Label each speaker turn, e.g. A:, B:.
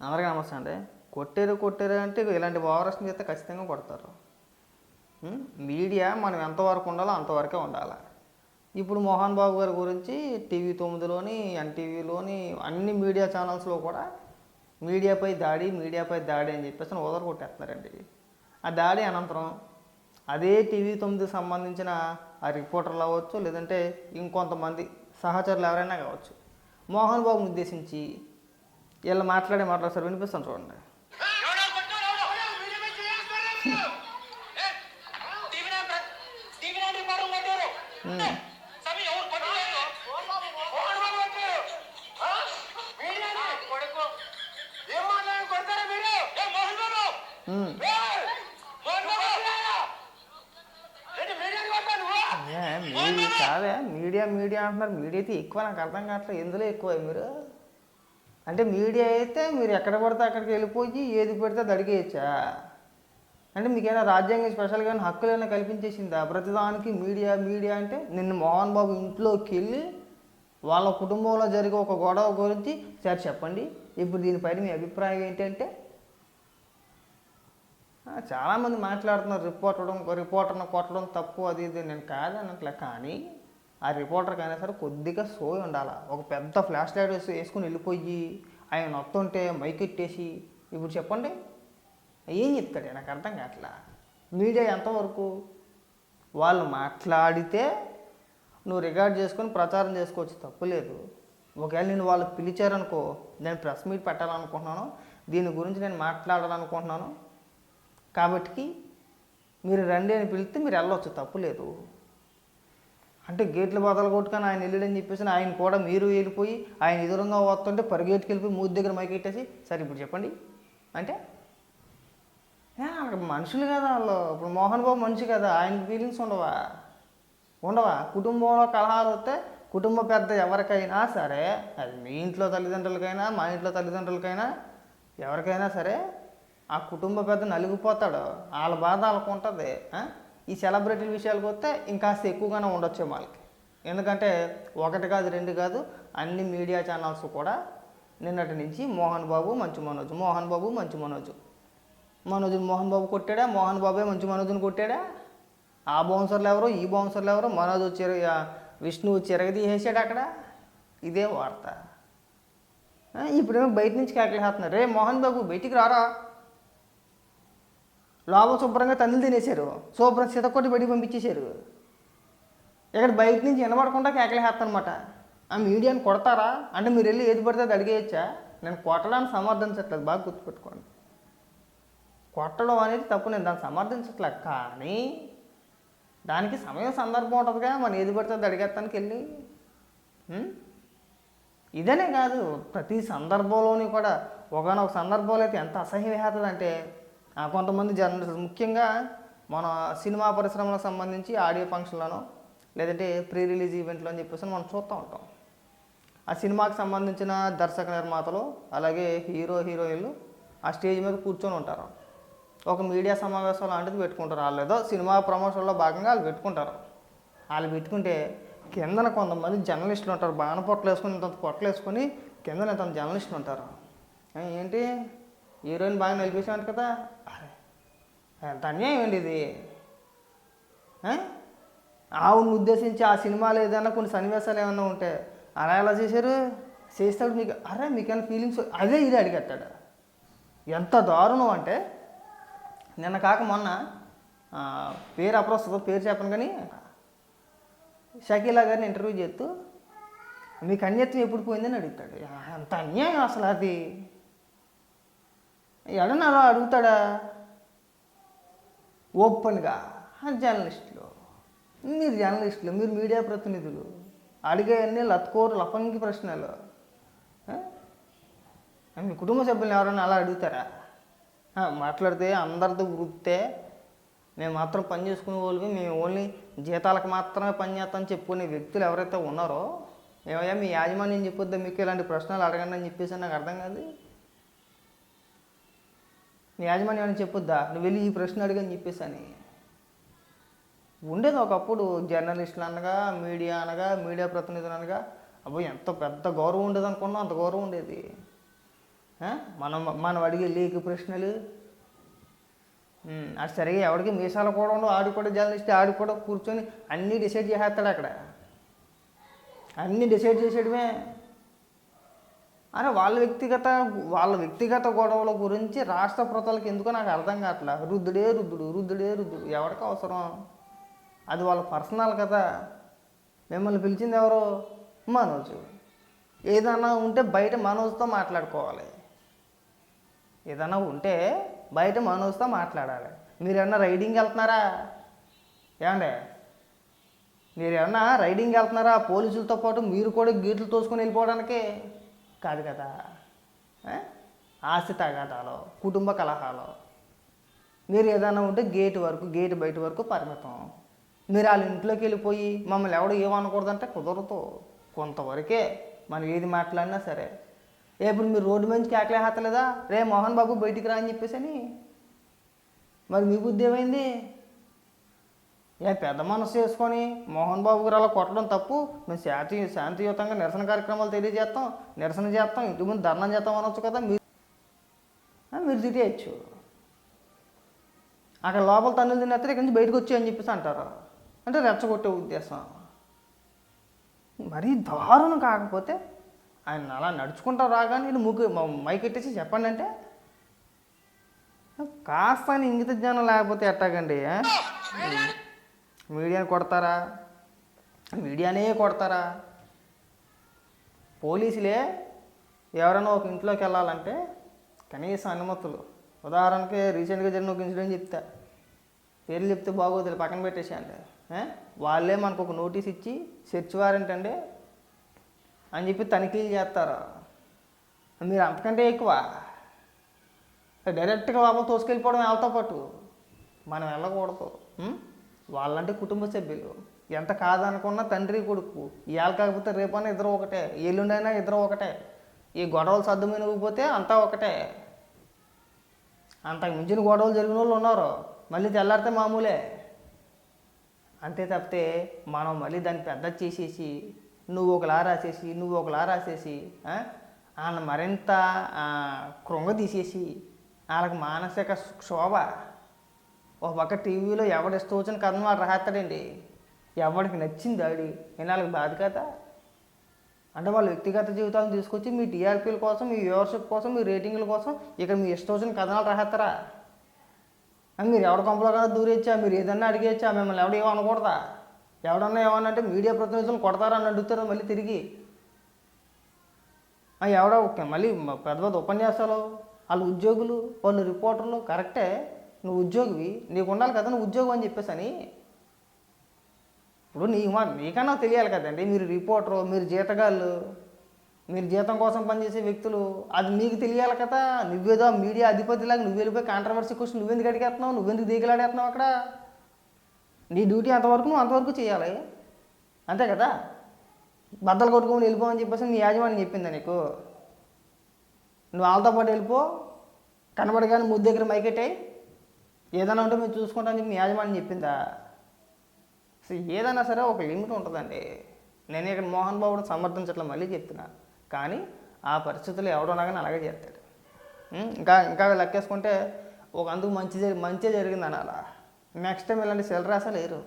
A: అందరికీ నమస్తే అండి. కొట్టారు కొట్టారు అంటే ఇలాంటి ఓవరాక్షన్ చేస్తే ఖచ్చితంగా కొడతారు. మీడియా మనం ఎంతవరకు ఉండాలో అంతవరకే ఉండాలి. ఇప్పుడు మోహన్ బాబు గారి గురించి టీవీ తొమ్మిదిలోని ఎన్టీవీలోని అన్ని మీడియా ఛానల్స్లో కూడా మీడియాపై దాడి మీడియాపై దాడి అని చెప్పేసి ఓదర కొట్టేస్తున్నారండి ఆ దాడి అనంతరం అదే టీవీ తొమ్మిదికి సంబంధించిన ఆ రిపోర్టర్లు అవ్వచ్చు లేదంటే ఇంకొంతమంది సహచరులు ఎవరైనా కావచ్చు. మోహన్ బాబుని ఉద్దేశించి వీళ్ళు మాట్లాడే మాట్లాడు సార్ వినిపిస్తాను చూడండి. మీడియా మీడియా అంటున్నారు. మీడియా అయితే ఎక్కువ నాకు అర్థం కావట్లేదు. ఎందులో ఎక్కువ మీరు? అంటే మీడియా అయితే మీరు ఎక్కడ పడితే అక్కడికి వెళ్ళిపోయి ఏది పెడితే అది అడిగేయచ్చా? అంటే మీకైనా రాజ్యాంగం స్పెషల్గా హక్కులైనా కల్పించేసిందా? ప్రతిదానికి మీడియా మీడియా అంటే నిన్న మోహన్ బాబు ఇంట్లోకి వెళ్ళి వాళ్ళ కుటుంబంలో జరిగే ఒక గొడవ గురించి సార్ చెప్పండి. ఇప్పుడు దీనిపైన మీ అభిప్రాయం ఏంటంటే? చాలామంది మాట్లాడుతున్నారు రిపోర్టడం రిపోర్టర్ని కొట్టడం తప్పు అది ఇది. నేను కాదన్నట్లే కానీ ఆ రిపోర్టర్కి అయినా సరే కొద్దిగా సోయి ఉండాలి? ఒక పెద్ద ఫ్లాష్ లైట్ వేసి వేసుకుని వెళ్ళిపోయి ఆయన నొత్తుంటే మైక్ ఎట్టేసి ఇప్పుడు చెప్పండి. ఏం చెప్తాడు? నాకు అర్థం కావట్లా. మీడియా ఎంతవరకు? వాళ్ళు మాట్లాడితే నువ్వు రికార్డ్ చేసుకొని ప్రచారం చేసుకోవచ్చు తప్పులేదు ఒకవేళ నేను వాళ్ళు పిలిచారనుకో నేను ప్రెస్ మీట్ పెట్టాలనుకుంటున్నాను దీని గురించి నేను మాట్లాడాలనుకుంటున్నాను కాబట్టి మీరు రండి అని పిలిస్తే మీరు వెళ్ళవచ్చు తప్పులేదు అంటే గేట్లు బదలు కొట్టుకొని ఆయన వెళ్ళడని చెప్పేసి ఆయన కూడా మీరు వెళ్ళిపోయి ఆయన ఎదురుగా వస్తుంటే పరిగెట్టుకు వెళ్ళిపోయి మూతి దగ్గర మైకెట్టేసి సరే ఇప్పుడు చెప్పండి. అంటే మనుషులు కదా వాళ్ళు. ఇప్పుడు మోహన్ బాబు మనిషి కదా ఆయనకి ఫీలింగ్స్ ఉండవా? ఉండవా? కుటుంబంలో కలహాలు వస్తే కుటుంబ పెద్ద ఎవరికైనా సరే అది మీ ఇంట్లో తల్లిదండ్రులకైనా మా ఇంట్లో తల్లిదండ్రులకైనా ఎవరికైనా సరే ఆ కుటుంబ పెద్ద నలిగిపోతాడు. వాళ్ళ బాధ వాళ్ళకు ఉంటుంది ఈ సెలబ్రిటీల విషయాలకు వస్తే ఇంకాస్త ఎక్కువగానే ఉండొచ్చు వాళ్ళకి. ఎందుకంటే ఒకటి కాదు రెండు కాదు అన్ని మీడియా ఛానల్స్ కూడా నిన్నటి నుంచి మోహన్ బాబు మంచు మనోజ్. మోహన్ బాబు మంచు మనోజ్. మనోజుని మోహన్ బాబు కొట్టాడా? మోహన్ బాబే మంచి మనోజుని కొట్టాడా? ఆ బౌన్సర్లు ఎవరు? ఈ బౌన్సర్లు ఎవరు? మనోజ్ చిర విష్ణు చిరగదీసేసాడు అక్కడ. ఇదే వార్త. ఇప్పుడేమో బయట నుంచి కేకలేస్తున్నారు రే మోహన్ బాబు బయటికి రారా? లోపల శుభ్రంగా తల్లి తినేశారు. శుభ్రం సీతకొట్టి బయటికి పంపించేశారు. ఇక్కడ బయట నుంచి వినబడకుండా కేకలేస్తానమాట ఆ మీడియాని కొడతారా? అంటే మీరు వెళ్ళి ఏది పడితే అది అడిగేయచ్చా? నేను కొట్టడానికి సమర్థించట్లేదు. బాగా గుర్తుపెట్టుకోండి. కొట్టడం అనేది తప్పు నేను దాన్ని సమర్థించట్లేదు. కానీ దానికి సమయం సందర్భం ఉంటుందిగా. మనం ఏది పడితే అది అడిగేస్తానికి వెళ్ళి. ఇదనే కాదు. ప్రతి సందర్భంలోని కూడా ఒకనొక సందర్భంలో అయితే ఎంత అసహ్యం వేస్తుందంటే కొంతమంది జర్నలిస్ట్ ముఖ్యంగా మన సినిమా పరిశ్రమలకు సంబంధించి ఆడియో ఫంక్షన్లను లేదంటే ప్రీ రిలీజ్ ఈవెంట్లు అని చెప్పేసి మనం చూస్తూ ఉంటాం. ఆ సినిమాకి సంబంధించిన దర్శక నిర్మాతలు అలాగే హీరో హీరోయిన్లు ఆ స్టేజ్ మీద కూర్చొని ఉంటారు. ఒక మీడియా సమావేశం లాంటిది పెట్టుకుంటారు. వాళ్ళు ఏదో సినిమా ప్రమోషన్లో భాగంగా వాళ్ళు పెట్టుకుంటారు. వాళ్ళు పెట్టుకుంటే కిందన కొంతమంది జర్నలిస్టులు ఉంటారు. బాణ పొట్టలు వేసుకొని ఇంత పొట్టలు వేసుకొని కిందన ఇంత జర్నలిస్టులు ఉంటారు. ఏంటి? హీరోయిన్ బాగా నిలిపేసామంట కదా. అరే, ఎంత అన్యాయం అండి ఇది? ఆవును ఉద్దేశించి ఆ సినిమాలో ఏదైనా కొన్ని సన్నివేశాలు ఏమైనా ఉంటే అలా ఎలా చేశారు? చేస్తాడు మీకు అరే మీకేమైనా ఫీలింగ్స్ అదే ఇది అడిగట్టాడు ఎంత దారుణం అంటే నిన్న కాక మొన్న పేరు అప్రస్తుతం పేరు చెప్పను కానీ షకీలా గారిని ఇంటర్వ్యూ చేస్తూ మీకు అన్యత్వం ఎప్పుడు పోయిందని అడుగుతాడు. ఎంత అంత అన్యాయం అసలు అది? ఎవడన్నా అలా అడుగుతాడా? ఓపెన్గా జర్నలిస్టులు. మీరు జర్నలిస్టులు మీరు మీడియా ప్రతినిధులు. అడిగేవన్నీ లత్కోరు లఫంగి ప్రశ్నలు. మీ కుటుంబ సభ్యులను ఎవరైనా అలా అడుగుతారా? మాట్లాడితే అందరితో వృత్తే. మేము మాత్రం పని చేసుకునే వాళ్ళకి మేము ఓన్లీ జీతాలకు మాత్రమే పని చేస్తామని చెప్పుకునే వ్యక్తులు ఎవరైతే ఉన్నారో ఏమయ్యా మీ యాజమాన్యం చెప్పొద్దా? మీకు ఇలాంటి ప్రశ్నలు అడగండి అని చెప్పేసి నాకు అర్థం కాదు. నీ యాజమాన్యం అని చెప్పొద్దా? నువ్వు వెళ్ళి ఈ ప్రశ్న అడిగని చెప్పేసి అని ఉండేది ఒకప్పుడు జర్నలిస్టులు అనగా మీడియా అనగా మీడియా ప్రతినిధులు అనగా. అబ్బో ఎంత పెద్ద గౌరవం ఉండేది అనుకున్నాం అంత గౌరవం ఉండేది. మనం మనం అడిగే లేక ప్రశ్నలు. అది సరిగా ఎవరికి మీసాలు కూడా ఉండవు ఆడి కూడా జర్నలిస్ట్ ఆడి కూడా కూర్చొని అన్నీ డిసైడ్ చేసేస్తాడు అక్కడ. అన్నీ డిసైడ్ చేసేయడమే. అరే వాళ్ళ వ్యక్తిగత వాళ్ళ వ్యక్తిగత గొడవల గురించి రాష్ట్ర ప్రజలకు ఎందుకో నాకు అర్థం కావట్లా. రుద్దుడే రుద్దుడు రుద్దుడే రుద్దుడు. ఎవరికి అవసరం? అది వాళ్ళ పర్సనల్ కదా. మిమ్మల్ని పిలిచింది ఎవరు? మనోజ్. ఏదన్నా ఉంటే బయట మనోజ్తో మాట్లాడుకోవాలి. ఏదన్నా ఉంటే బయట మనోజ్తో మాట్లాడాలి. మీరు ఏమన్నా రైడింగ్ వెళ్తున్నారా? ఏమండే? మీరు ఏమన్నా రైడింగ్ వెళ్తున్నారా? పోలీసులతో పాటు మీరు కూడా గీట్లు తోసుకొని వెళ్ళిపోవడానికి? కాదు కదా? ఆస్తి తగాదాలు కుటుంబ కలహాలు. మీరు ఏదైనా ఉంటే గేట్ వరకు గేట్ బయట వరకు పరిమితం. మీరు వాళ్ళ ఇంట్లోకి వెళ్ళిపోయి మమ్మల్ని ఎవడు ఏమనకూడదంటే కుదరదు. కొంతవరకే మనం ఏది మాట్లాడినా సరే. ఇప్పుడు మీరు రోడ్డు మంచి కేకలేహత్తలేదా రే మోహన్ బాబు బయటికి రా అని చెప్పేసి అని మరి మీ బుద్ధి ఏమైంది? ఏ పెద్ద మనసు చేసుకొని మోహన్ బాబు గారు అలా కొట్టడం తప్పు. మేము శాంతి శాంతియుతంగా నిరసన కార్యక్రమాలు తెలియజేస్తాం నిరసన చేస్తాం ఇంటి ముందు ధర్నం చేస్తాం అనొచ్చు కదా మీరు మీరు తిట్టేయచ్చు. అక్కడ లోపల తన్నులు తినేస్తే ఇక్కడి నుంచి బయటకు వచ్చి అని చెప్పేసి అంటారు. అంటే రెచ్చగొట్టే ఉద్దేశం. మరీ దారుణం కాకపోతే ఆయన అలా నడుచుకుంటా రాగానే నేను ముగ్గు మైక్ ఎట్టేసి చెప్పండి అంటే కాస్త అని ఇంగిత జ్ఞానం లేకపోతే ఎట్టాగండి మీడియాని కొడతారా? మీడియానే కొడతారా? పోలీసులే ఎవరైనా ఒక ఇంట్లోకి వెళ్ళాలంటే కనీస అనుమతులు. ఉదాహరణకి రీసెంట్గా జరిగిన ఒక ఇన్సిడెంట్ చెప్తా. పేర్లు చెప్తే బాగోదులే పక్కన పెట్టేసేయండి. వాళ్ళే మనకు ఒక నోటీస్ ఇచ్చి సెర్చ్ వారెంట్ అండి అని చెప్పి తనిఖీలు చేస్తారు? మీరు అంతకంటే ఎక్కువ. డైరెక్ట్గా లోపల తోసుకెళ్ళిపోవడం వాళ్ళతో పాటు. మనం వెళ్ళకూడదు. వాళ్ళంటే కుటుంబ సభ్యులు. ఎంత కాదనుకున్నా తండ్రి కొడుకు. ఇవాళ కాకపోతే రేపైనా ఇద్దరు ఒకటే. ఎల్లుండైనా ఇద్దరు ఒకటే. ఈ గొడవలు సర్దుమైనకపోతే అంతా ఒకటే. అంతకు మించిన గొడవలు జరిగిన వాళ్ళు ఉన్నారు. మళ్ళీ తెల్లారితే మామూలే. అంతే తప్పితే మనం మళ్ళీ దాన్ని పెద్ద చేసేసి నువ్వు ఒకలా రాసేసి నువ్వు ఒకలా రాసేసి వాళ్ళని మరింత కృంగ తీసేసి వాళ్ళకి మానసిక క్షోభ ఒక పక్క టీవీలో ఎవడు ఇష్టం వచ్చిన కథను వాడు రాస్తాడండి. ఎవడికి నచ్చింది ఆడి వినాలకు బాధ కదా. అంటే వాళ్ళ వ్యక్తిగత జీవితాలను తీసుకొచ్చి మీ టీఆర్పీల కోసం మీ వ్యూవర్షిప్ కోసం మీ రేటింగ్ల కోసం ఇక్కడ మీ ఇష్టం వచ్చిన కథనాలు రాస్తారా? మీరు ఎవరి కొంపలో కదా దూరేచ్చా మీరు ఏదన్నా అడిగేచ్చా మిమ్మల్ని ఎవడు ఏమో అనకూడదా? ఎవడన్నా ఏమన్నా అంటే మీడియా ప్రతినిధులు కొడతారా అని అడుగుతారు మళ్ళీ తిరిగి. ఎవడో ఓకే మళ్ళీ పెద్ద పెద్ద ఉపన్యాసాలు వాళ్ళ ఉద్యోగులు వాళ్ళు రిపోర్టర్లు కరెక్టే. నువ్వు ఉద్యోగివి నీకు ఉండాలి కదా నువ్వు ఉద్యోగం అని చెప్పేసి అని ఇప్పుడు నీ మా మీకన్నా తెలియాలి కదండి మీరు రిపోర్టరు మీరు జీతగాళ్ళు మీరు జీతం కోసం పనిచేసే వ్యక్తులు అది మీకు తెలియాలి కదా. నువ్వేదో మీడియా అధిపతిలాగా నువ్వు వెళ్ళిపోయి కాంట్రవర్సీ క్వశ్చన్ నువ్వెందుకు అడిగేస్తున్నావు నువ్వెందుకు దిగలాడేస్తున్నావు అక్కడ? నీ డ్యూటీ అంతవరకు నువ్వు అంతవరకు చేయాలి. అంతే కదా? బద్దలు కొట్టుకొని వెళ్ళిపోమని చెప్పేసి నీ యాజమాన్యం చెప్పిందా నీకు? నువ్వు వాళ్ళతో పాటు వెళ్ళిపో కనబడగానే ముద్దు దగ్గర మైకెట్టాయి. ఏదైనా ఉంటే మేము చూసుకుంటామని చెప్పి మీ యాజమాన్యం చెప్పిందా? సో ఏదైనా సరే ఒక లిమిట్ ఉంటుందండి. నేను ఇక్కడ మోహన్ బాబుని సమర్థించట్లే మళ్ళీ చెప్తున్నా. కానీ ఆ పరిస్థితులు ఎవడున్నా కానీ అలాగే చేస్తాడు. ఇంకా ఇంకా లెక్కేసుకుంటే ఒక అందుకు మంచి జరిగి మంచి జరిగింది అనాలా నెక్స్ట్ టైం ఇలాంటి సెల్ లేరు.